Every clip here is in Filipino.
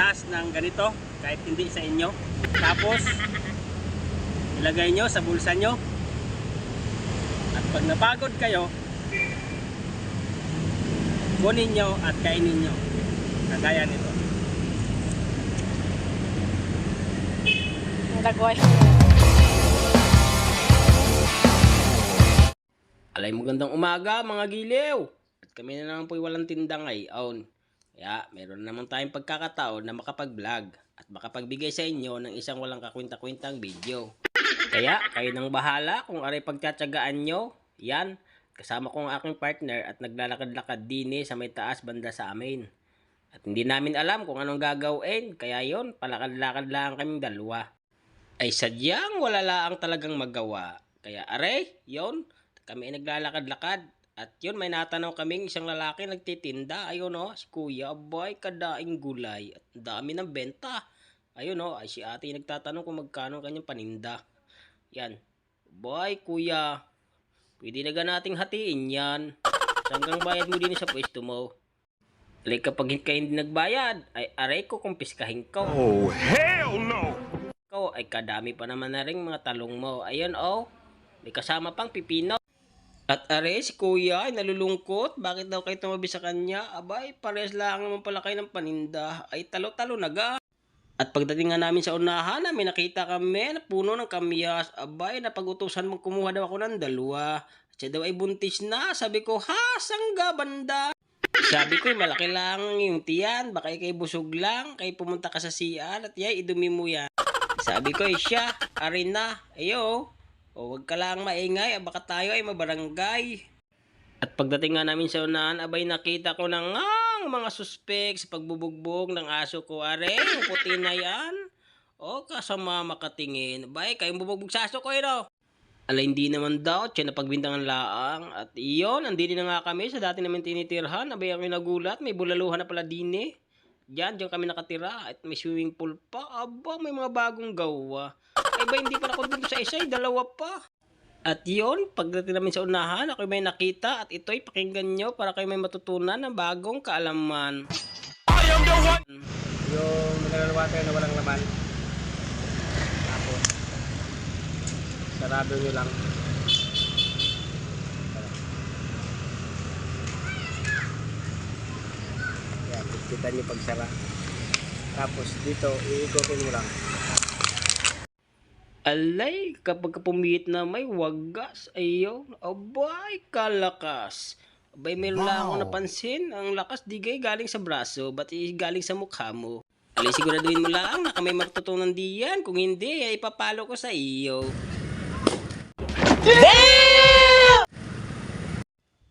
butas ng ganito kahit hindi sa inyo. Tapos ilagay nyo sa bulsa nyo. At pag napagod kayo, kunin nyo at kainin nyo. Kagaya nito. Ang. Alay magandang umaga mga giliw. At kami na naman po'y walang tinda ngayon. Kaya meron naman tayong pagkakataon na makapag-vlog at makapagbigay sa inyo ng isang walang kakwenta-kwentang video. Kaya kayo nang bahala kung aray pagtsatsagaan nyo. Yan, kasama ko ang aking partner at naglalakad-lakad din eh sa may taas banda sa amin. At hindi namin alam kung anong gagawin. Kaya yon palakad-lakad lang kaming dalawa. Ay sadyang wala lang talagang magawa. Kaya aray, yon kami ay naglalakad-lakad. At yun, may natanong kaming isang lalaki nagtitinda. Ayun o, si kuya, abay, kadaing gulay. At dami ng benta. Ayun o, ay si ate nagtatanong kung magkano ang kanyang paninda. Yan. Abay, kuya, pwede na nating hatiin yan. Hanggang bayad mo din sa pwesto mo. Alay kapag ka hindi nagbayad, ay aray ko kumpiskahin ko. Oh, hell no! Ikaw ay kadami pa naman na rin mga talong mo. Ayun oh, may kasama pang pipino. At are, si kuya ay nalulungkot. Bakit daw kayo tumabi sa kanya? Abay, pares lang naman pala kayo ng paninda. Ay talo-talo na ga. At pagdating nga namin sa unahan, may nakita kami na puno ng kamyas. Abay, napag-utusan mong kumuha daw ako ng dalawa. Siya daw ay buntis na. Sabi ko, ha, sangga banda. Sabi ko, malaki lang yung tiyan. Baka ikay busog lang. Kay pumunta ka sa CR at yay, idumi mo yan. Sabi ko, eh, siya, arin na. Ayo, o wag ka lang maingay, ah, baka tayo ay mabarangay. At pagdating nga namin sa unahan, abay nakita ko na ang mga suspek sa pagbubugbog ng aso ko. Are, puti na yan. O, kasama makatingin. Bay, kayong bubugbog sa aso ko, ino. Alay, hindi naman daw, siya na pagbintangan laang. At iyon, andini na nga kami sa dati namin tinitirhan. Abay, ako nagulat, may bulaluhan na pala din eh. Diyan, diyan kami nakatira. At may swimming pool pa. Aba, may mga bagong gawa. Ay ba, hindi pa ako dun sa isa, eh, dalawa pa. At yon, pagdating namin sa unahan, ako may nakita at ito'y pakinggan nyo para kayo may matutunan ng bagong kaalaman. I am! Yung mineral water na walang laman. Tapos, sarado nyo lang. Yan, kita nyo pagsara. Tapos dito, iikotin mo lang. Alay, kapag pumihit na may wagas, ayaw, abay, kalakas. Abay, meron lang ako napansin, ang lakas digay galing sa braso, ba't i- galing sa mukha mo? Alay, siguraduhin mo lang na may matutunan diyan, kung hindi, ay ipapalo ko sa iyo.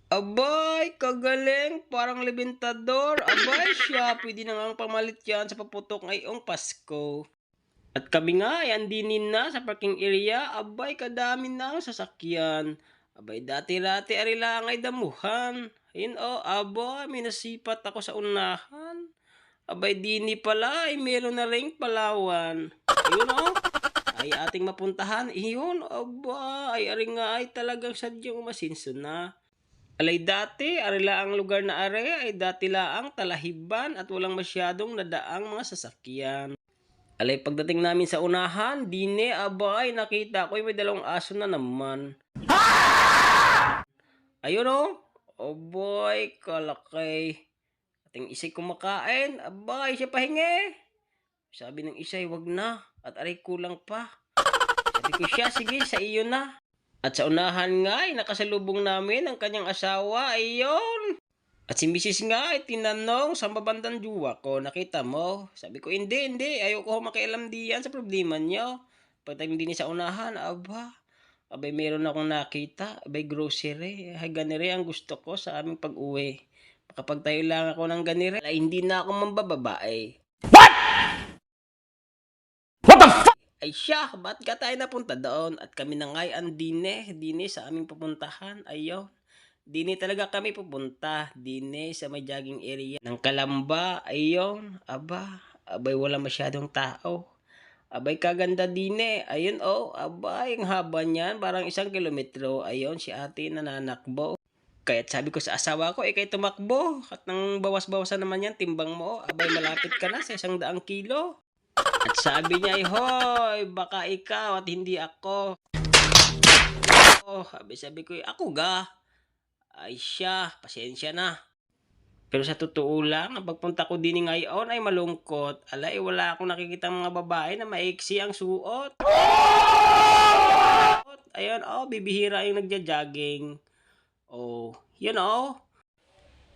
Abay, kagaling, parang libintador. Abay siya, pwede na nga pamalit yan sa paputok ngayong Pasko. At kami nga ay andinin na sa parking area. Abay, kadami na ang sasakyan. Abay, dati-dati ari lang ay damuhan. Ayun o, abay, may nasipat ako sa unahan. Abay, dini pala ay meron na ring palawan. Ayun o, ay ating mapuntahan. Iyon, aba, ay ari nga ay talagang sadyang masinso na. Alay dati, ari ang lugar na are ay dati laang talahiban at walang masyadong nadaang mga sasakyan. Alay pagdating namin sa unahan, dine abay nakita ko ay may dalawang aso na naman. Ayun o. Oh boy, kalakay. Ating isa'y kumakain. Abay, siya pahingi. Sabi ng isa'y wag na. At aray kulang pa. Sabi ko siya, sige, sa iyo na. At sa unahan nga, ay nakasalubong namin ang kanyang asawa. Ayun. At si Mrs. nga ay tinanong sa babandang juwa ko, nakita mo? Sabi ko, hindi, hindi. Ayoko ko makialam diyan sa problema niyo. Pagdating din sa unahan, aba, abay meron akong nakita, abay grocery. Ay, ganire ang gusto ko sa aming pag-uwi. Makapagtayo lang ako ng ganire, ay hindi na ako mambababae. What the fuck? Ay siya, ba't ka tayo napunta doon? At kami na nga'y ang dine, dine sa aming pupuntahan. Ayaw. Dine talaga kami pupunta. Dine sa may jogging area. Ng Kalamba, ayon. Aba, abay wala masyadong tao. Abay kaganda dine. Ayun oh, abay ang haba niyan. Parang isang kilometro. Ayun si ate nananakbo. Kaya't sabi ko sa asawa ko, eh kay tumakbo. At nang bawas-bawasan naman yan, timbang mo. Abay, malapit ka na sa isang daang kilo. At sabi niya, ay, hoy, baka ikaw at hindi ako. Oh, sabi, sabi ko, ako ga. Ay siya, pasensya na. Pero sa totoo lang, ang pagpunta ko din ngayon ay malungkot. Alay, wala akong nakikita mga babae na maiksi ang suot. Ayun, oh, bibihira yung nagja-jogging. Oh, yun oh.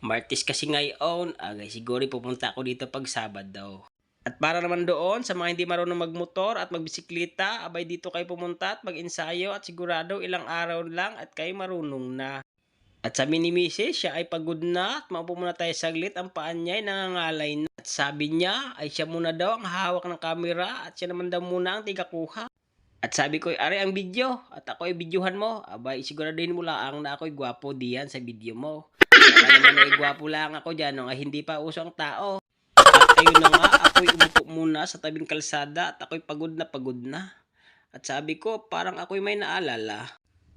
Martis kasi ngayon, agay siguro pupunta ako dito pag Sabado. At para naman doon, sa mga hindi marunong magmotor at magbisikleta, abay dito kayo pumunta at mag-ensayo at sigurado ilang araw lang at kayo marunong na. At sabi ni Mrs. siya ay pagod na at maupo muna tayo saglit ang paan niya ay nangangalay na. At sabi niya ay siya muna daw ang hawak ng camera at siya naman daw muna ang tigakuha. At sabi ko, are ang video at ako ay videohan mo. Abay, siguraduhin mo lang na ako'y gwapo diyan sa video mo. Baka naman ay gwapo lang ako dyan no, nga hindi pa uso ang tao. At ayun na nga, ako'y umupo muna sa tabing kalsada at ako'y pagod na pagod na. At sabi ko, parang ako'y may naalala.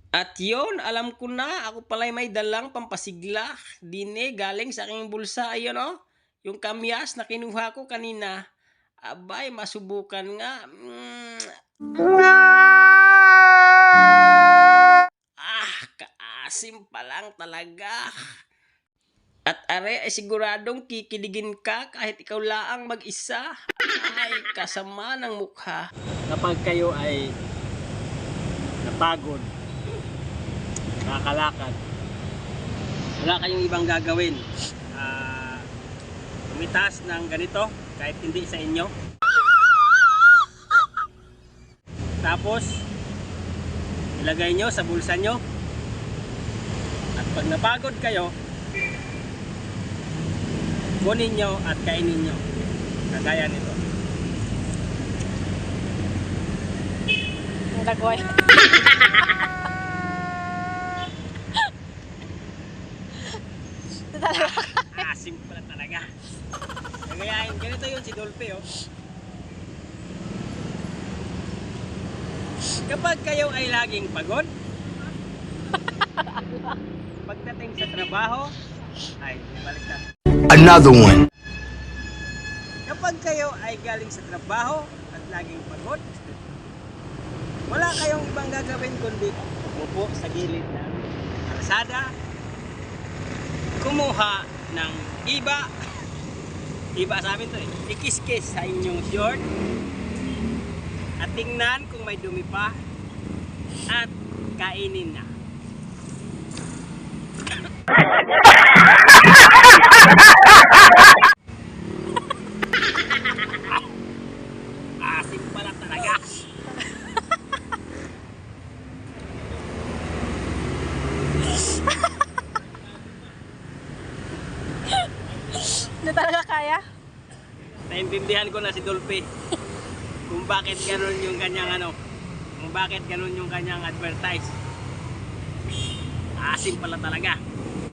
At yon alam ko na, ako pala'y may dalang pampasigla. Dine, galing sa aking bulsa, ayun oh. Yung kamyas na kinuha ko kanina. Abay, masubukan nga. Mm. Ah, kaasim pa lang talaga. At are ay siguradong kikiligin ka kahit ikaw laang mag-isa. Ay, kasama ng mukha. kapag kayo ay napagod, nakakalakad, wala kayong ibang gagawin. Ah, tumitas ng ganito, kahit hindi sa inyo. Tapos, ilagay nyo sa bulsa nyo. At pag napagod kayo, kunin nyo at kainin nyo. Kagaya nito. Dagoy. Talaga. Asim pala talaga. Kagayahin, ganito yun si Dolphy, oh. Kapag kayo ay laging pagod, pagdating sa trabaho, ay, balik na. Another one. Kapag kayo ay galing sa trabaho at laging pagod, wala kayong ibang gagawin kundi umupo sa gilid ng kalsada, kumuha ng iba, iba sa amin to eh, ikis-kis sa inyong short, at tingnan kung may dumi pa, at kainin na. Asim pala talaga. Hindi talaga kaya. Naintindihan ko na si Dolphy kung bakit ganun yung kanyang ano, kung bakit ganun yung kanyang advertise. Asim pala talaga.